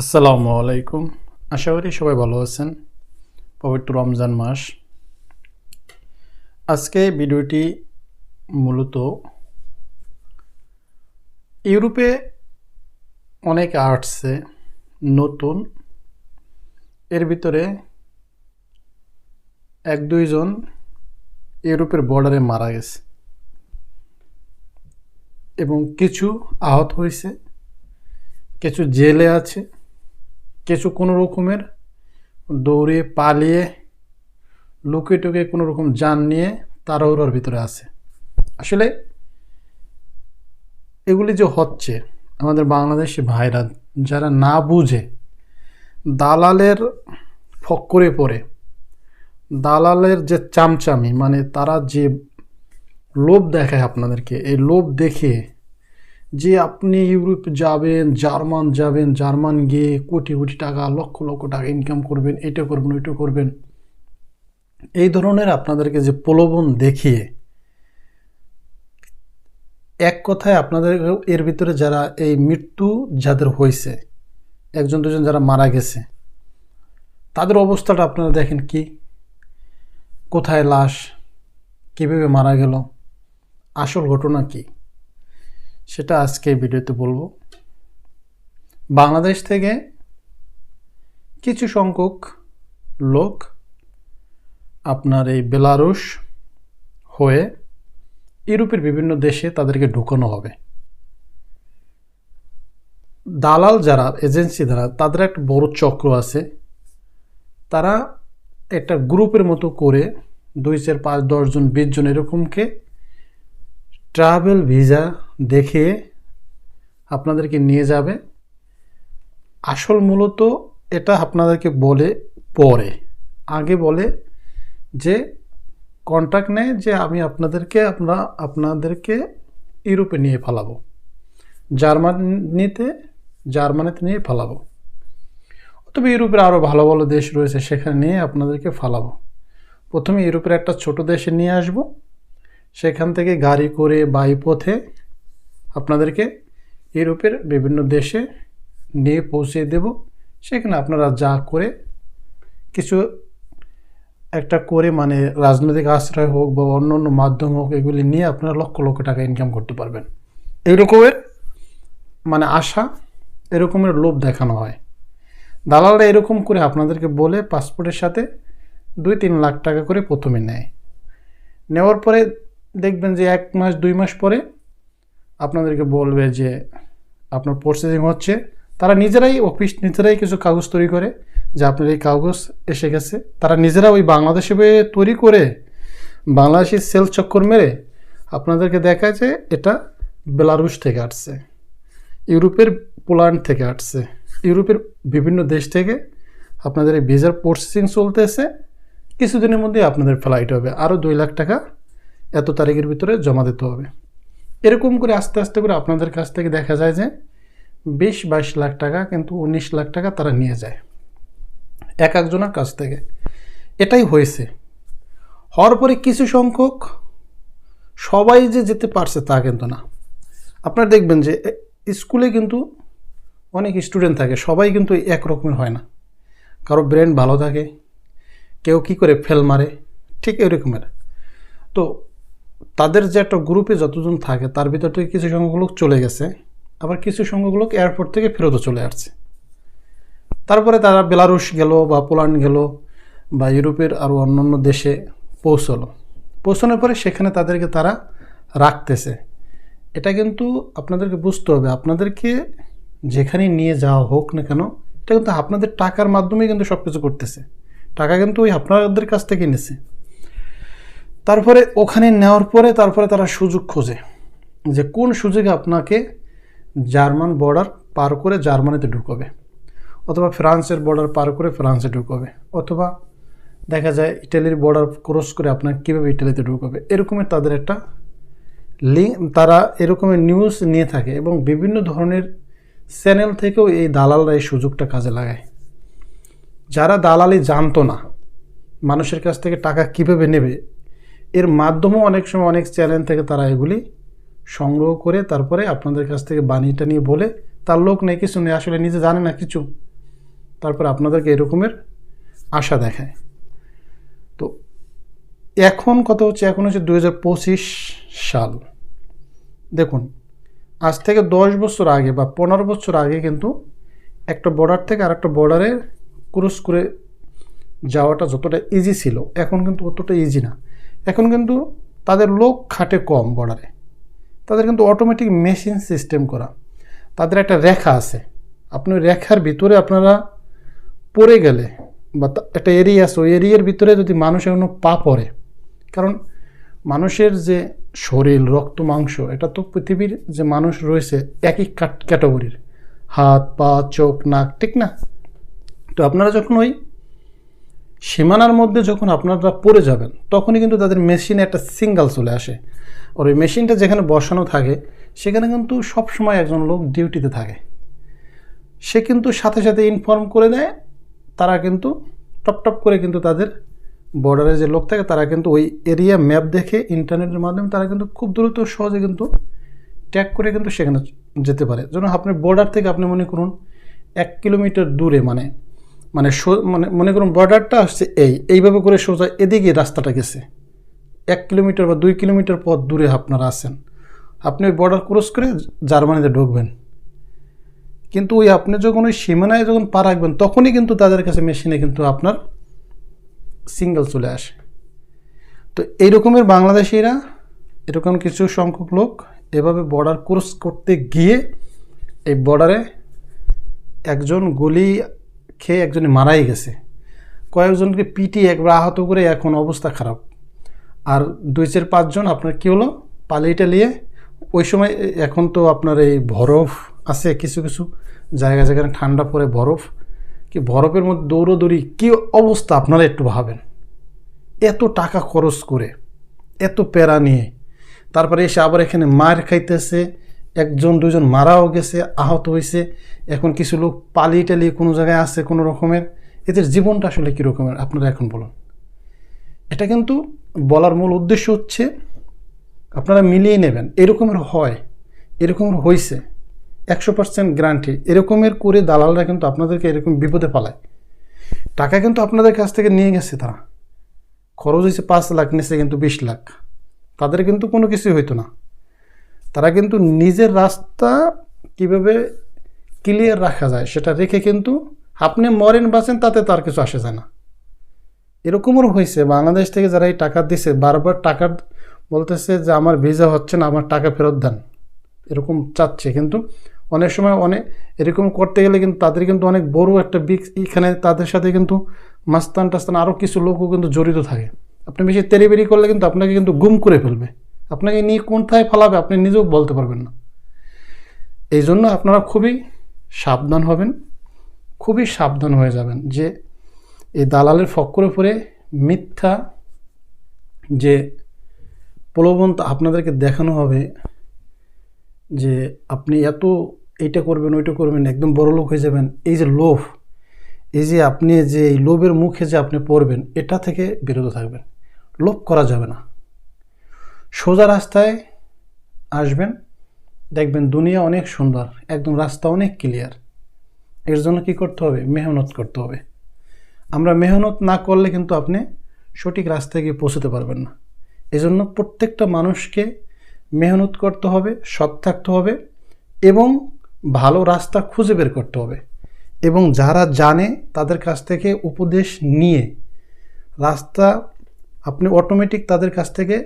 আসসালামু আলাইকুম। আশা করি সবাই ভালো আছেন। পবিত্র রমজান মাস। আজকে ভিডিওটি মূলত ইউরোপে অনেক আর্টসে নতুন। এর ভিতরে এক দুইজন ইউরোপের বর্ডারে মারা গেছে। এবং কিছু আহত হয়েছে, কিছু জেলে আছে। কিছু কোনো রকমের, দৌড়ে পালিয়ে লুকিয়ে টুকে কোনো রকম যান নিয়ে তাড়াহুড়োর ভিতরে আছে। আসলে এগুলি যে হচ্ছে, আমাদের বাংলাদেশি ভাইরা যারা না বুঝে, দালালের ফক্করে পড়ে, দালালের যে চামচামি মানে তারা যে লোভ দেখায় আপনাদেরকে, এই লোভ দেখে যে আপনি ইউরোপ যাবেন, জার্মান যাবেন, জার্মান গিয়ে কোটি কোটি টাকা, লক্ষ লক্ষ টাকা ইনকাম করবেন, এটা করবেন, ওইটা করবেন। এই ধরনের আপনাদেরকে যে প্রলোভন দেখিয়ে এক কথায় আপনাদের এর ভিতরে যারা এই মৃত্যু যাদের হয়েছে, একজন, দুজন যারা মারা গেছে, তাদের অবস্থাটা আপনারা দেখেন কি? কোথায় লাশ, কীভাবে মারা গেল, আসল ঘটনা কী? সেটা আজকে ভিডিওতে বলব। বাংলাদেশ থেকে কিছু সংখ্যক লোক আপনার এই বেলারুশ হয়ে ইউরোপের বিভিন্ন দেশে তাদেরকে ঢুকানো হবে। দালাল যারা, এজেন্সি দ্বারা তাদের একটা বড় চক্র আছে। তারা একটা গ্রুপের মতো করে দুই, চার, পাঁচ দশজন বিশ জন এরকমকে ট্রাভেল ভিসা দেখিয়ে আপনাদেরকে নিয়ে যাবে। আসল মূলত এটা আপনাদেরকে বলে পরে। আগে বলে যে কন্ট্যাক্ট নেয় যে আমি আপনাদেরকে আপনারা আপনাদেরকে ইউরোপে নিয়ে ফেলাবো। জার্মানিতে জার্মানিতে নিয়ে ফেলাবো। তবে ইউরোপের আরও ভালো ভালো দেশ রয়েছে, সেখানে নিয়ে আপনাদেরকে ফালাবো। প্রথমে ইউরোপের একটা ছোট দেশে নিয়ে আসব। সেখান থেকে গাড়ি করে বাই পথে আপনাদেরকে ইউরোপের বিভিন্ন দেশে নিয়ে পৌঁছে দেব। সেখানে আপনারা যা করে কিছু একটা করে মানে রাজনৈতিক আশ্রয় হোক বা অন্য অন্য মাধ্যম হোক, এগুলি নিয়ে আপনারা লক্ষ লক্ষ টাকা ইনকাম করতে পারবেন। এই রকমের মানে আশা, এরকমের লোভ দেখানো হয়। দালালরা এরকম করে আপনাদেরকে বলে পাসপোর্টের সাথে দুই তিন লাখ টাকা করে প্রথমে নেয়। নেওয়ার পরে দেখবেন যে এক মাস, দুই মাস পরে আপনাদেরকে বলবে যে আপনার প্রসেসিং হচ্ছে। তারা নিজেরাই অফিস নিজেরাই কিছু কাগজ তৈরি করে, যে আপনার এই কাগজ এসে গেছে। তারা নিজেরা ওই বাংলাদেশে তৈরি করে বাংলাদেশের সেল চক্কর মেরে আপনাদেরকে দেখায় যে এটা বেলারুশ থেকে আসছে, ইউরোপের পোল্যান্ড থেকে আসছে, ইউরোপের বিভিন্ন দেশ থেকে আপনাদের এই ভিসার প্রসেসিং চলতেছে। কিছুদিনের মধ্যে আপনাদের ফ্লাইট হবে। আরও দুই লাখ টাকা এত তারিখের ভিতরে জমা দিতে হবে। এরকম করে আস্তে আস্তে করে আপনাদের কাছ থেকে দেখা যায় যে বিশ, বাইশ লাখ টাকা কিন্তু উনিশ লাখ টাকা তারা নিয়ে যায়। এক একজনের কাছ থেকে। এটাই হয়েছে। হওয়ার পরে কিছু সংখ্যক সবাই যে যেতে পারছে তা কিন্তু না। আপনারা দেখবেন যে স্কুলে কিন্তু অনেক স্টুডেন্ট থাকে, সবাই কিন্তু এক রকমের হয় না। কারও ব্রেন ভালো থাকে, কেউ কি করে ফেল মারে, ঠিক এরকমের। তো তাদের যে একটা গ্রুপে যতজন থাকে, তার ভিতর থেকে কিছু সংখ্যক লোক চলে গেছে। আবার কিছু সংখ্যক লোক এয়ারপোর্ট থেকে ফেরতও চলে আসছে। তারপরে তারা বেলারুশ গেল বা পোল্যান্ড গেল বা ইউরোপের আরও অন্যান্য দেশে পৌঁছলো। পৌঁছানোর পরে সেখানে তাদেরকে তারা রাখতেছে। এটা কিন্তু আপনাদেরকে বুঝতে হবে, আপনাদেরকে যেখানে নিয়ে যাওয়া হোক না কেন, এটা কিন্তু আপনাদের টাকার মাধ্যমে কিন্তু সব কিছু করতেছে। টাকা কিন্তু ওই আপনাদের কাছ থেকে নিছে। তারপরে ওখানে নেওয়ার পরে তারপরে তারা সুযোগ খোঁজে যে কোন সুযোগে আপনাকে জার্মান বর্ডার পার করে জার্মানিতে ঢুকবে, অথবা ফ্রান্সের বর্ডার পার করে ফ্রান্সে ঢুকবে, অথবা দেখা যায় ইটালির বর্ডার ক্রস করে আপনাকে কীভাবে ইটালিতে ঢুকবে এরকমের তাদের একটা লিঙ্ক তারা এরকমের নিউজ নিয়ে থাকে এবং বিভিন্ন ধরনের চ্যানেল থেকেও এই দালালরা এই সুযোগটা কাজে লাগায়। যারা দালালি জানতো না, মানুষের কাছ থেকে টাকা কীভাবে নেবে এর মাধ্যমেও অনেক সময় অনেক চ্যানেল থেকে তারা এগুলি সংগ্রহ করে তারপরে আপনাদের কাছ থেকে বাণীটা নিয়ে বলে, তার লোক নেই, কিছু নেই, আসলে নিজে জানে না কিছু। তারপর আপনাদেরকে এরকমের আশা দেখায়। তো এখন কত হচ্ছে, এখন হচ্ছে দু হাজার পঁচিশ সাল। দেখুন, আজ থেকে দশ বছর আগে বা পনেরো বছর আগে কিন্তু একটা বর্ডার থেকে আর একটা বর্ডারে ক্রস করে যাওয়াটা যতটা ইজি ছিল, এখন কিন্তু অতটা ইজি না। এখন কিন্তু তাদের লোক খাটে কম বর্ডারে তাদের কিন্তু অটোমেটিক মেশিন সিস্টেম করা। তাদের একটা রেখা আছে। আপনি রেখার ভিতরে আপনারা পড়ে গেলে বা একটা এরিয়া আছে, ওই এরিয়ার ভিতরে যদি মানুষ এখনও পা পড়ে, কারণ মানুষের যে শরীর, রক্ত, মাংস, এটা তো পৃথিবীর যে মানুষ রয়েছে একই ক্যাটাগরির হাত, পা, চোখ, নাক, ঠিক না? তো আপনারা যখন ওই সীমানার মধ্যে যখন আপনারা পড়ে যাবেন, তখনই কিন্তু তাদের মেশিনে একটা সিঙ্গাল চলে আসে। আর ওই মেশিনটা যেখানে বসানো থাকে, সেখানে কিন্তু সব সময় একজন লোক ডিউটিতে থাকে। সে কিন্তু সাথে সাথে ইনফর্ম করে দেয়, তারা কিন্তু টপ টপ করে কিন্তু তাদের বর্ডারে যে লোক থাকে, তারা কিন্তু ওই এরিয়া ম্যাপ দেখে ইন্টারনেটের মাধ্যমে তারা কিন্তু খুব দ্রুত সহজে কিন্তু ট্যাগ করে কিন্তু সেখানে যেতে পারে। যেমন আপনি বর্ডার থেকে আপনি মনে করুন, এক কিলোমিটার দূরে মানে মানে মানে মনে করুন বর্ডারটা আসছে এই, এইভাবে করে সোজা এদিকে রাস্তাটা গেছে। এক কিলোমিটার বা দুই কিলোমিটার পথ দূরে আপনারা আছেন। আপনি ওই বর্ডার ক্রস করে জার্মানিতে ঢুকবেন। কিন্তু ওই আপনি যখন ওই সীমানায় যখন পা রাখবেন, তখনই কিন্তু তাদের কাছে মেশিনে কিন্তু আপনার সিঙ্গেল চলে আসে। তো এই রকমের বাংলাদেশিরা, এরকম কিছু সংখ্যক লোক এভাবে বর্ডার ক্রস করতে গিয়ে এই বর্ডারে একজন গুলি খেয়ে একজনে মারাই গেছে। কয়েকজনকে পিটি একবার আহত করে এখন অবস্থা খারাপ। আর দুই চার পাঁচজন আপনার কী হলো? পালিয়ে টালিয়ে ওই সময় এখন তো আপনার এই বরফ আছে কিছু কিছু জায়গা, যেখানে ঠান্ডা পড়ে বরফ। কি বরফের মধ্যে দৌড়োদৌড়ি কী অবস্থা আপনারা একটু ভাবেন। এত টাকা খরচ করে, এত প্যারা নিয়ে। তারপরে এসে আবার এখানে মার খাইতেছে একজন দুজন মারাও গেছে, আহত হয়েছে এখন কিছু লোক পালিয়ে টালিয়ে কোনো জায়গায় আছে, কোনো রকমের। এদের জীবনটা আসলে কী রকমের? আপনারা এখন বলুন। এটা কিন্তু বলার মূল উদ্দেশ্য হচ্ছে, আপনারা মিলিয়ে নেবেন। এরকমের হয়, এরকমের হয়েছে একশো পার্সেন্ট গ্যারান্টি এরকমের করে দালালরা কিন্তু আপনাদেরকে এরকম বিপদে পালায়। টাকা কিন্তু আপনাদের কাছ থেকে নিয়ে গেছে তারা। খরচ হয়েছে পাঁচ লাখ, নিচে কিন্তু বিশ লাখ। তাদের কিন্তু কোনো কিছুই হইতো না। তারা কিন্তু নিজের রাস্তা কীভাবে ক্লিয়ার রাখা যায়, সেটা রেখে কিন্তু আপনি মরেন, বাঁচেন, তাতে তার কিছু আসে যায় না। এরকমও হয়েছে, বাংলাদেশ থেকে যারা এই টাকা দিছে, বারবার টাকা বলতেছে যে আমার ভিসা হচ্ছে না, আমার টাকা ফেরত দেন। এরকম চাচ্ছে, কিন্তু অনেক সময় অনেক এরকম করতে গেলে কিন্তু তাদের কিন্তু অনেক বড় একটা বিগ এখানে তাদের সাথে কিন্তু মাস্তান টাস্তান আরও কিছু লোকও কিন্তু জড়িত থাকে। আপনি বেশি তেরিবেরি করলে কিন্তু আপনাকে কিন্তু গুম করে ফেলবে। আপনাকে নিয়ে কোনটায় ফেলাবে আপনি নিজেও বলতে পারবেন না। এই জন্য আপনারা খুবই সাবধান হবেন, খুবই সাবধান হয়ে যাবেন যে এই দালালের ফক্করে পরে মিথ্যা যে প্রলোভন আপনাদেরকে দেখানো হবে যে আপনি এত এইটা করবেন, ওইটা করবেন, একদম বড় লোক হয়ে যাবেন, এই যে লোভ, এই যে আপনি যে এই লোভের মুখে যে আপনি পড়বেন, এটা থেকে বিরত থাকবেন। লোভ করা যাবে না। সোজা রাস্তায় আসবেন, দেখবেন দুনিয়া অনেক সুন্দর, একদম রাস্তা অনেক ক্লিয়ার এর জন্য কী করতে হবে? মেহনত করতে হবে। আমরা মেহনত না করলে কিন্তু আপনি সঠিক রাস্তায় গিয়ে পৌঁছতে পারবেন না। এজন্য প্রত্যেকটা মানুষকে মেহনত করতে হবে, সৎ থাকতে হবে এবং ভালো রাস্তা খুঁজে বের করতে হবে এবং যারা জানে তাদের কাছ থেকে উপদেশ নিয়ে রাস্তা আপনি অটোমেটিক তাদের কাছ থেকে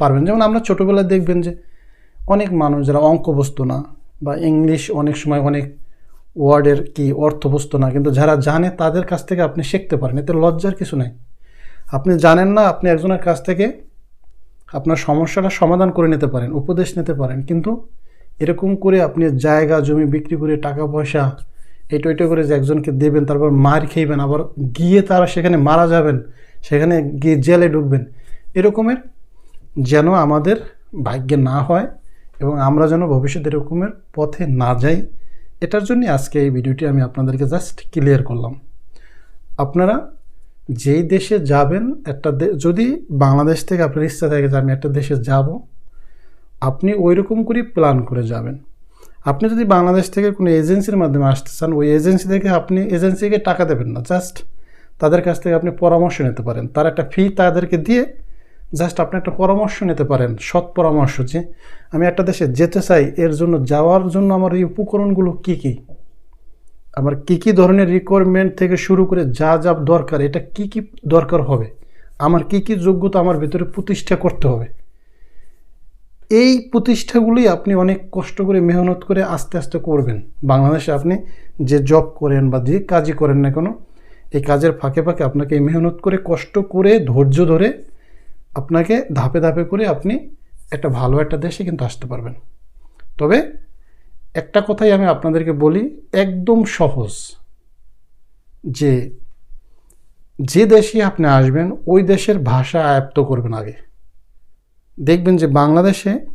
পারবেন। যেমন আমরা ছোটোবেলায় দেখবেন যে অনেক মানুষ যারা অঙ্ক বুঝতো না বা ইংলিশ অনেক সময় অনেক ওয়ার্ডের কি অর্থ বুঝতো না, কিন্তু যারা জানে তাদের কাছ থেকে আপনি শিখতে পারেন। এতে লজ্জার কিছু নাই। আপনি জানেন না, আপনি একজনের কাছ থেকে আপনার সমস্যাটা সমাধান করে নিতে পারেন, উপদেশ নিতে পারেন, কিন্তু এরকম করে আপনি জায়গা, জমি বিক্রি করে টাকা পয়সা এটা ওইটা করে যে একজনকে দেবেন, তারপর মার খেইবেন, আবার গিয়ে তারা সেখানে মারা যাবেন, সেখানে গিয়ে জেলে ঢুকবেন, এরকমের যেন আমাদের ভাগ্যে না হয় এবং আমরা যেন ভবিষ্যতে এরকমের পথে না যাই। এটার জন্য আজকে এই ভিডিওটি আমি আপনাদেরকে জাস্ট ক্লিয়ার করলাম। আপনারা যেই দেশে যাবেন, একটা যদি বাংলাদেশ থেকে আপনার ইচ্ছা থাকে যে আমি একটা দেশে যাব, আপনি ওই রকম করেই প্ল্যান করে যাবেন। আপনি যদি বাংলাদেশ থেকে কোনো এজেন্সির মাধ্যমে আসতে চান, ওই এজেন্সি থেকে আপনি এজেন্সিকে টাকা দেবেন না জাস্ট তাদের কাছ থেকে আপনি পরামর্শ নিতে পারেন। তার একটা ফি তাদেরকে দিয়ে জাস্ট আপনি একটা পরামর্শ নিতে পারেন, সৎ পরামর্শ যে আমি একটা দেশে যেতে চাই, এর জন্য যাওয়ার জন্য আমার এই উপকরণগুলো কী কী? আমার কী কী ধরনের রিকোয়ারমেন্ট থেকে শুরু করে যা যা দরকার, এটা কি কি দরকার হবে? আমার কি কি যোগ্যতা আমার ভিতরে প্রতিষ্ঠা করতে হবে? এই প্রতিষ্ঠাগুলি আপনি অনেক কষ্ট করে, মেহনত করে আস্তে আস্তে করবেন। বাংলাদেশে আপনি যে জব করেন বা যে কাজই করেন না কেন, এই কাজের ফাঁকে ফাঁকে আপনাকে মেহনত করে, কষ্ট করে, ধৈর্য ধরে আপনাকে ধাপে ধাপে করে আপনি একটা ভালো একটা দেশে কিন্তু আসতে পারবেন। তবে একটা কথাই আমি আপনাদেরকে বলি, একদম সহজ যে যে দেশে আপনি আসবেন, ওই দেশের ভাষা আয়ত্ত করবেন আগে। দেখবেন যে বাংলাদেশে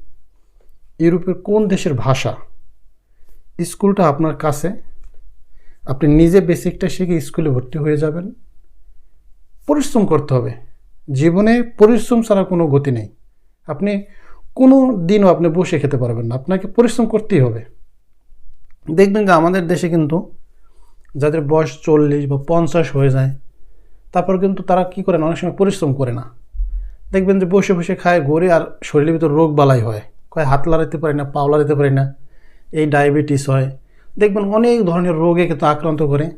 ইউরোপের কোন দেশের ভাষা স্কুলটা আপনার কাছে, আপনি নিজে বেসিকটা শিখে স্কুলে ভর্তি হয়ে যাবেন, পরিশ্রম করতে হবে। জীবনে পরিশ্রম ছাড়া কোনো গতি নেই। আপনি কোনো দিনও আপনি বসে খেতে পারবেন না। আপনাকে পরিশ্রম করতেই হবে। দেখবেন যে আমাদের দেশে কিন্তু যাদের বয়স চল্লিশ বা পঞ্চাশ হয়ে যায়, তারপর কিন্তু তারা কী করে না অনেক সময় পরিশ্রম করে না। দেখবেন যে বসে বসে খায় ঘরে আর শরীরের ভিতর রোগ বালাই হয়। কয় হাত লাগাতে পারি না, পাও লাগাতে পারি না। এই ডায়াবেটিস হয়। দেখবেন অনেক ধরনের রোগে কিন্তু আক্রান্ত করে।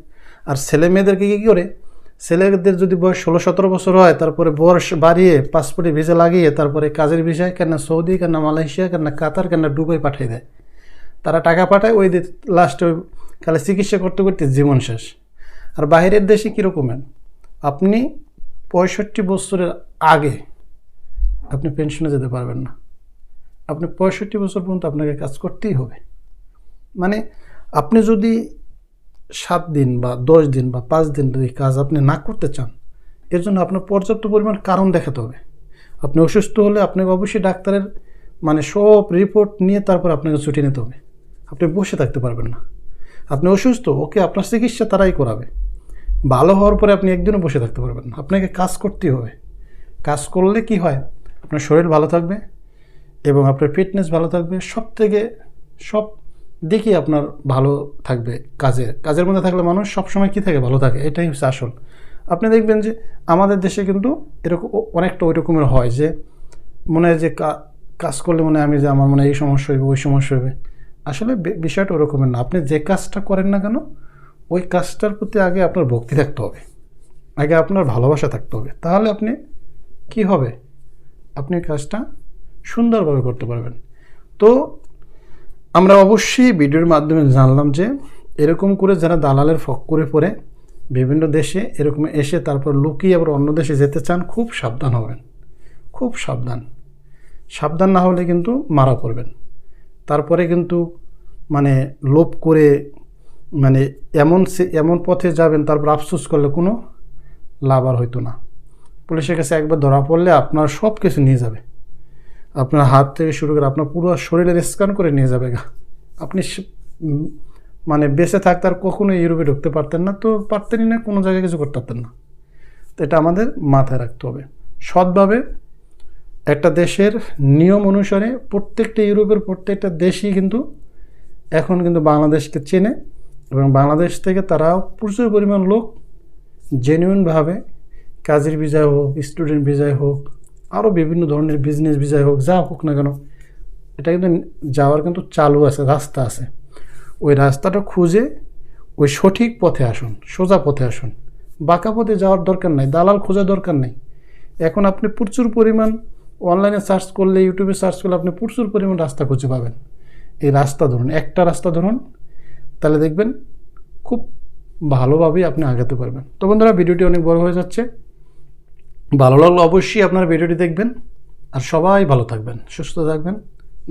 আর ছেলে মেয়েদেরকে কী করে? ছেলেদের যদি বয়স ষোলো, সতেরো বছর হয়, তারপরে বয়স বাড়িয়ে পাসপোর্টে ভিসা লাগিয়ে তারপরে কাজের বিষয় কেন সৌদি কেন মালয়েশিয়া কেন কাতার কেন দুবাই পাঠিয়ে দেয়। তারা টাকা পাঠায়, ওই লাস্টে খালি চিকিৎসা করতে করতে জীবন শেষ। আর বাইরের দেশে কীরকমের? আপনি পঁয়ষট্টি বছরের আগে আপনি পেনশনে যেতে পারবেন না। আপনি পঁয়ষট্টি বছর পর্যন্ত আপনাকে কাজ করতেই হবে। মানে আপনি যদি সাত দিন বা দশ দিন বা পাঁচ দিন এই কাজ আপনি না করতে চান, এর জন্য আপনার পর্যাপ্ত পরিমাণ কারণ দেখাতে হবে। আপনি অসুস্থ হলে আপনাকে অবশ্যই ডাক্তারের মানে সব রিপোর্ট নিয়ে তারপর আপনাকে ছুটি নিতে হবে। আপনি বসে থাকতে পারবেন না। আপনি অসুস্থ, ওকে আপনার চিকিৎসা তারাই করাবে। ভালো হওয়ার পরে আপনি একদিনও বসে থাকতে পারবেন না। আপনাকে কাজ করতেই হবে। কাজ করলে কি হয়? আপনার শরীর ভালো থাকবে এবং আপনার ফিটনেস ভালো থাকবে। সব থেকে সব দিকই আপনার ভালো থাকবে কাজে কাজের মধ্যে থাকলে মানুষ সবসময় কী থাকে? ভালো থাকে। এটাই হচ্ছে আসল। আপনি দেখবেন যে আমাদের দেশে কিন্তু এরকম অনেকটা ওই রকমের হয় যে মনে হয় যে কাজ করলে মনে আমি যে আমার মনে এই সমস্যা হইবে, ওই সমস্যা হইবে। আসলে বিষয়টা ওরকমের না। আপনি যে কাজটা করেন না কেন, ওই কাজটার প্রতি আগে আপনার ভক্তি থাকতে হবে। আগে আপনার ভালোবাসা থাকতে হবে। তাহলে আপনি কি হবে? আপনি কাজটা সুন্দরভাবে করতে পারবেন। তো আমরা অবশ্যই ভিডিওর মাধ্যমে জানলাম যে এরকম করে যারা দালালের ফক করে পড়ে বিভিন্ন দেশে, এরকম এসে তারপর লুকিয়ে আবার অন্য দেশে যেতে চান, খুব সাবধান হবেন। খুব সাবধান। সাবধান না হলে কিন্তু মারা পড়বেন। তারপরে কিন্তু মানে লোভ করে মানে এমন সে, এমন পথে যাবেন, তারপর আফসোস করলে কোনো লাভ আর হইতো না। পুলিশের কাছে একবার ধরা পড়লে আপনার সব কিছু নিয়ে যাবে। আপনার হাত থেকে শুরু করে আপনার পুরো শরীরের স্ক্যান করে নিয়ে যাবে গা। আপনি মানে বেঁচে থাকতে আর কখনো ইউরোপে ঢুকতে পারতেন না, তো পারতেনই না, কোনো জায়গায় কিছু করতে পারতেন না। তো এটা আমাদের মাথায় রাখতে হবে। সৎভাবে একটা দেশের নিয়ম অনুসারে প্রত্যেকটা ইউরোপের প্রত্যেকটা দেশই কিন্তু এখন কিন্তু বাংলাদেশকে চেনে এবং বাংলাদেশ থেকে তারা প্রচুর পরিমাণ লোক জেনুইনভাবে কাজের ভিসায় হোক স্টুডেন্ট ভিসায় হোক আরও বিভিন্ন ধরনের বিজনেস ভিসায় হোক, যা হোক না কেন, এটা কিন্তু যাওয়ার কিন্তু চালু আছে, রাস্তা আছে। ওই রাস্তাটা খুঁজে ওই সঠিক পথে আসুন, সোজা পথে আসুন। বাঁকা পথে যাওয়ার দরকার নাই, দালাল খোঁজার দরকার নেই। এখন আপনি প্রচুর পরিমাণ অনলাইনে সার্চ করলে ইউটিউবে সার্চ করলে আপনি প্রচুর পরিমাণ রাস্তা খুঁজে পাবেন। এই রাস্তা ধরুন, একটা রাস্তা ধরুন, তাহলে দেখবেন খুব ভালোভাবেই আপনি আগাতে পারবেন। তো বন্ধুরা, ভিডিওটি অনেক বড় হয়ে যাচ্ছে। ভালো লাগলে অবশ্যই আপনার ভিডিওটি দেখবেন। আর সবাই ভালো থাকবেন, সুস্থ থাকবেন।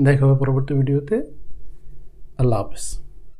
দেখা হবে পরবর্তী ভিডিওতে। আল্লাহ হাফেজ।